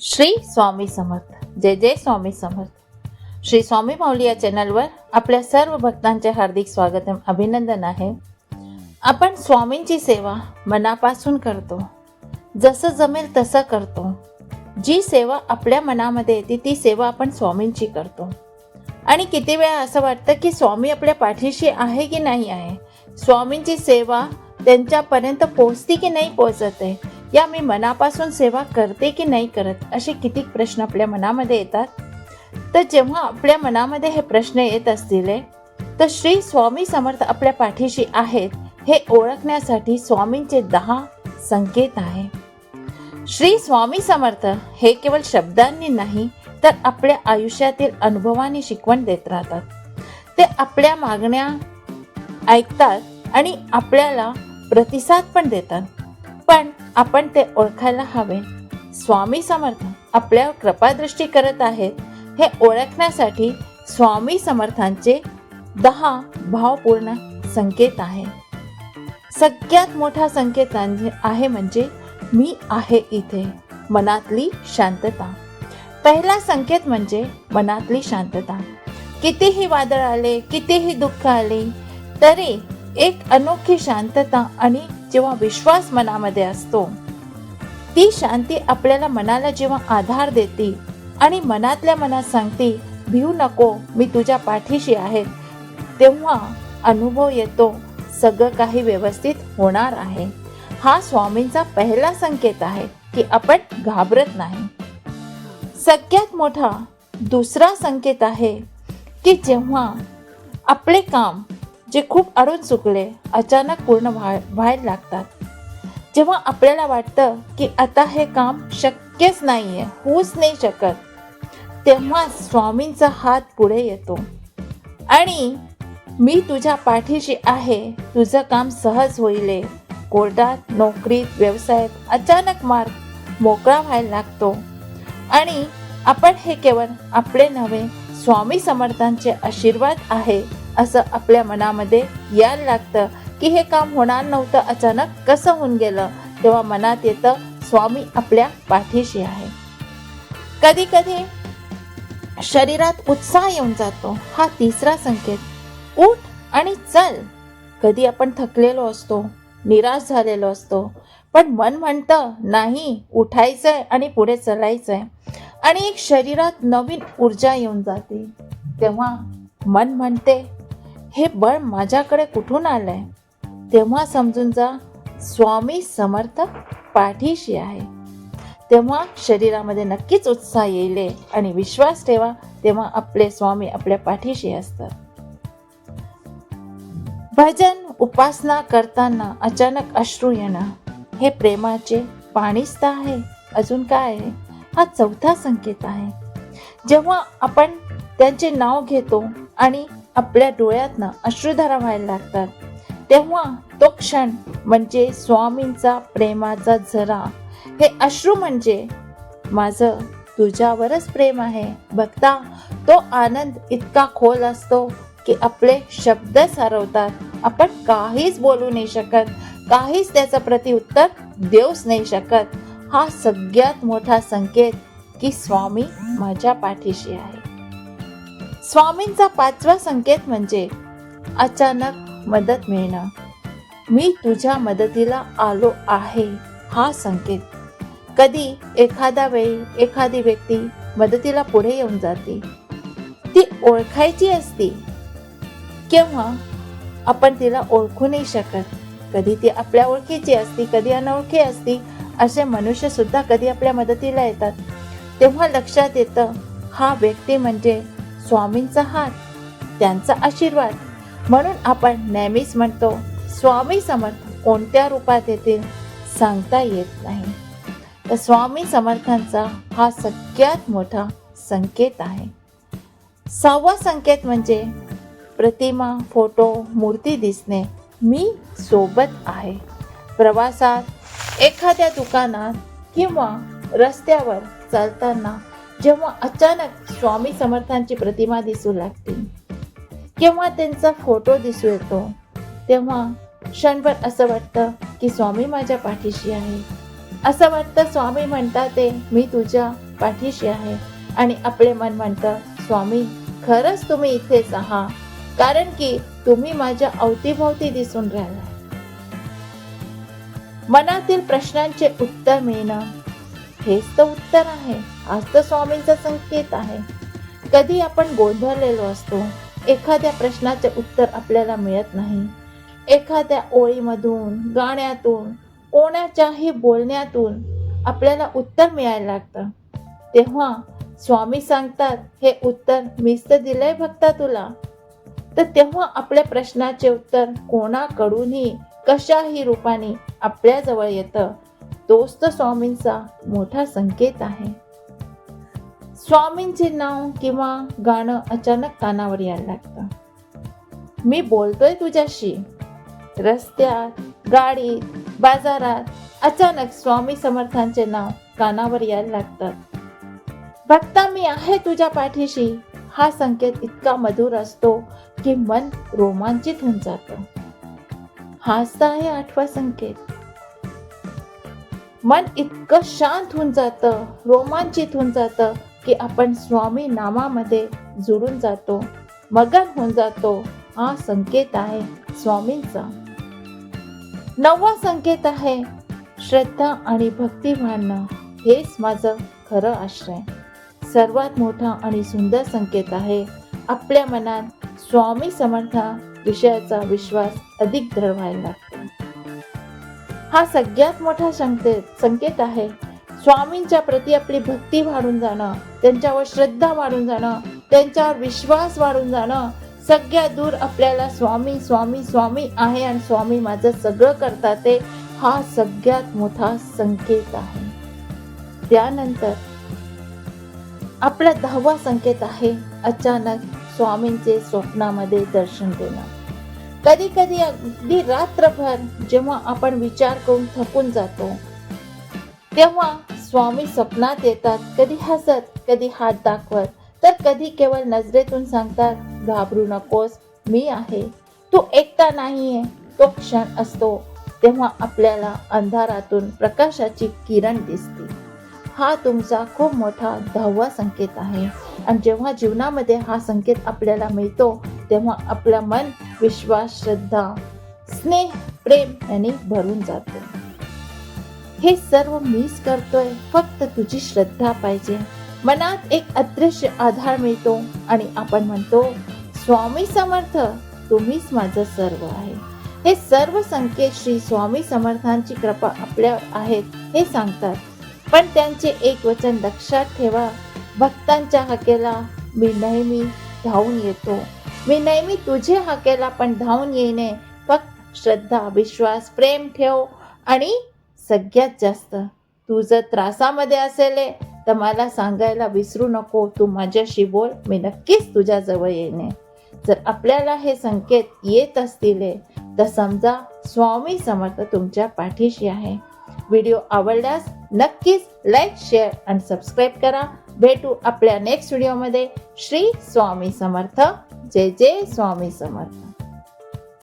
श्री स्वामी समर्थ. जय जय स्वामी समर्थ. श्री स्वामी माऊली या चॅनलवर आपल्या सर्व भक्तांचे हार्दिक स्वागत अभिनंदन आहे. आपण स्वामींची सेवा मनापासून करतो. जसं जमेल तसं करतो. जी सेवा आपल्या मनामध्ये येते ती सेवा आपण स्वामींची करतो. आणि किती वेळा असं वाटतं की स्वामी आपल्या पाठीशी आहे की नाही आहे? स्वामींची सेवा त्यांच्यापर्यंत पोहोचते की नाही पोचत आहे? या मी मनापासून सेवा करते की नाही करत असे कितीक प्रश्न आपल्या मनामध्ये येतात? तर जेव्हा आपल्या मनामध्ये हे प्रश्न येत असतील तर श्री स्वामी समर्थ आपल्या पाठीशी आहेत हे ओळखण्यासाठी स्वामींचे दहा संकेत आहे. श्री स्वामी समर्थ हे केवळ शब्दांनी नाही तर आपल्या आयुष्यातील अनुभवाने शिकवण देत राहतात. ते आपल्या मागण्या ऐकतात आणि आपल्याला प्रतिसाद पण देतात. पण आपण ते ओळखायला हवे. स्वामी समर्थ आपल्यावर कृपादृष्टी करत आहेत हे ओळखण्यासाठी स्वामी समर्थांचे दहा भावपूर्ण संकेत आहे. सगळ्यात मोठा संकेत आहे आहे म्हणजे मी आहे इथे मनातली शांतता. पहिला संकेत म्हणजे मनातली शांतता. कितीही वादळ आले कितीही दुःख आले तरी एक अनोखी शांतता आणि जेव्हा विश्वास मनामध्ये असतो ती शांती आपल्याला मनाला जेव्हा आधार देते आणि मनातल्या मनात सांगते भिऊ नको मी तुझ्या पाठीशी आहे तेव्हा अनुभव येतो सगळं काही व्यवस्थित होणार आहे. हा स्वामींचा पहिला संकेत आहे की आपण घाबरत नाही. सगळ्यात मोठा दुसरा संकेत आहे की जेव्हा आपले काम जे खूप अडून चुकले अचानक पूर्ण व्हाय व्हायला लागतात. जेव्हा आपल्याला वाटतं की आता हे काम शक्यच नाही आहे होऊच नाही शकत तेव्हा स्वामींचा हात पुढे येतो. आणि मी तुझ्या पाठीशी आहे तुझं काम सहज होईल कोर्टात नोकरीत व्यवसायात अचानक मार्ग मोकळा व्हायला लागतो. आणि आपण हे केवळ आपले नव्हे स्वामी समर्थांचे आशीर्वाद आहे. असं आपल्या मनामध्ये यायला लागतं की हे काम होणार नव्हतं अचानक कसं होऊन गेलं? तेव्हा मनात येतं स्वामी आपल्या पाठीशी आहे. कधी कधी शरीरात उत्साह येऊन जातो हा तिसरा संकेत. उठ आणि चल. कधी आपण थकलेलो असतो निराश झालेलो असतो पण मन म्हणतं नाही उठायचंय आणि पुढे चलायचंय. आणि एक शरीरात नवीन ऊर्जा येऊन जाते. तेव्हा मन म्हणते हे बळ माझ्याकडे कुठून आलंय? तेव्हा समजून जा स्वामी समर्थ पाठीशी आहे. तेव्हा शरीरामध्ये नक्कीच उत्साह येईल आणि विश्वास ठेवा तेव्हा आपले स्वामी आपल्या पाठीशी असतात. भजन उपासना करताना अचानक अश्रू येणं हे प्रेमाचे पाणीच तर आहे. अजून काय आहे? हा चौथा संकेत आहे. जेव्हा आपण त्यांचे नाव घेतो आणि आपल्या डोळ्यातनं अश्रुधारा व्हायला लागतात. तेव्हा तो क्षण म्हणजे स्वामींचा प्रेमाचा झरा. हे अश्रू म्हणजे माझं तुझ्यावरच प्रेम आहे. बघता तो आनंद इतका खोल असतो की आपले शब्दच हरवतात आपण काहीच बोलू नाही शकत. काहीच त्याचं प्रतिउत्तर देऊच नाही शकत. हा सगळ्यात मोठा संकेत की स्वामी माझ्या पाठीशी आहे स्वामींचा पाचवा संकेत म्हणजे अचानक मदत मिळणं. मी तुझ्या मदतीला आलो आहे हा संकेत. कधी एखादा वेळी एखादी व्यक्ती मदतीला पुढे येऊन जाते. ती ओळखायची असती किंवा आपण तिला ओळखू नाही शकत. कधी ती आपल्या ओळखीची असती कधी अनोळखी असती असे मनुष्य सुद्धा कधी आपल्या मदतीला येतात. तेव्हा लक्षात येतं हा व्यक्ती म्हणजे स्वामींचा हात त्यांचा आशीर्वाद. म्हणून आपण नेहमीच म्हणतो स्वामी समर्थ कोणत्या रूपात येतील सांगता येत नाही. तर स्वामी समर्थांचा हा सगळ्यात मोठा संकेत आहे. सहावा संकेत म्हणजे प्रतिमा फोटो मूर्ती दिसणे. मी सोबत आहे. प्रवासात एखाद्या दुकानात किंवा रस्त्यावर चालताना जेव्हा अचानक स्वामी समर्थांची प्रतिमा दिसू लागते किंवा त्यांचा फोटो दिसू येतो तेव्हा क्षणभर असं वाटतं की स्वामी माझ्या पाठीशी आहे. असं वाटतं स्वामी म्हणतात ते मी तुझ्या पाठीशी आहे. आणि आपले मन म्हणतं स्वामी खरंच तुम्ही इथेच आहात कारण की तुम्ही माझ्या अवतीभोवती दिसून राहिला मनातील प्रश्नांचे उत्तर मिळणं हेच तर उत्तर आहे. आज तर स्वामींचा संकेत आहे. कधी आपण गोंधळलेलो असतो एखाद्या प्रश्नाचे उत्तर आपल्याला मिळत नाही. एखाद्या ओळीमधून गाण्यातून कोणाच्याही बोलण्यातून आपल्याला उत्तर मिळायला लागतं. तेव्हा स्वामी सांगतात हे उत्तर मीच तर दिलंय भक्ता तुला. तर तेव्हा आपल्या प्रश्नाचे उत्तर कोणाकडूनही कशाही रूपाने आपल्याजवळ येतं. तोच तर स्वामींचा मोठा संकेत आहे. स्वामींचे नाव किंवा गाणं अचानक कानावर यायला लागतं. मी बोलतोय तुझ्याशी. रस्त्यात गाडीत बाजारात अचानक स्वामी समर्थांचे नाव कानावर यायला लागतात भक्ता मी आहे तुझ्या पाठीशी. हा संकेत इतका मधुर असतो की मन रोमांचित होऊन जातं. हाच तर आहे आठवा संकेत. मन इतकं शांत होऊन जातं रोमांचित होऊन जातं की आपण स्वामी नामामध्ये जुळून जातो मगन होऊन जातो. हा संकेत आहे स्वामींचा. नववा संकेत आहे श्रद्धा आणि भक्ती वाढणं. हेच माझं खरं आश्रय. सर्वात मोठा आणि सुंदर संकेत आहे आपल्या मनात स्वामी समर्था विषयाचा विश्वास अधिक दृढ व्हायला. लागतो हा सगळ्यात मोठा संकेत संकेत आहे. स्वामींच्या प्रती आपली भक्ती वाढून जाणं त्यांच्यावर श्रद्धा वाढून जाणं त्यांच्यावर विश्वास वाढून जाणं सगळ्यात दूर आपल्याला स्वामी स्वामी स्वामी आहे आणि स्वामी माझं सगळं करतात ते हा सगळ्यात मोठा संकेत आहे. त्यानंतर आपला दहावा संकेत आहे अचानक स्वामींचे स्वप्नामध्ये दर्शन देणं. कधी कधी अगदी रात्रभर जेव्हा आपण विचार करून थकून जातो तेव्हा स्वामी स्वप्नात येतात कधी हसत कधी हात दाखवत. तर कधी केवळ नजरेतून सांगतात घाबरू नकोस मी आहे. तू एकटा नाहीये तो क्षण असतो तेव्हा आपल्याला अंधारातून प्रकाशाची किरण दिसते. हा तुमचा खूप मोठा दहावा संकेत आहे. आणि जेव्हा जीवनामध्ये हा संकेत आपल्याला मिळतो तेव्हा आपलं मन विश्वास श्रद्धा स्नेह प्रेम याने भरून जातो. हे सर्व मीच करतोय फक्त तुझी श्रद्धा पाहिजे. मनात एक अदृश्य आधार मिळतो आणि आपण म्हणतो स्वामी समर्थ तुम्हीच माझं सर्व आहे. हे सर्व संकेत श्री स्वामी समर्थांची कृपा आपल्या आहेत हे सांगतात. पण त्यांचे एक वचन लक्षात ठेवा भक्तांच्या हकेला मी नेहमी धावून येतो. मी नेहमी तुझे हाकेला पण धावून येईने फक्त श्रद्धा विश्वास प्रेम ठेव आणि सगळ्यात जास्त. तू जर त्रासामध्ये असेल तर मला सांगायला विसरू नको. तू माझ्याशी बोल मी नक्कीच तुझ्या जवळ येणे जर आपल्याला हे संकेत येत असतील तर समजा स्वामी समर्थ तुमच्या पाठीशी आहे. व्हिडिओ आवडल्यास नक्कीच लाईक शेअर आणि सबस्क्राईब करा. भेटू आपल्या नेक्स्ट व्हिडिओमध्ये. श्री स्वामी समर्थ. जय जय स्वामी समर्थ.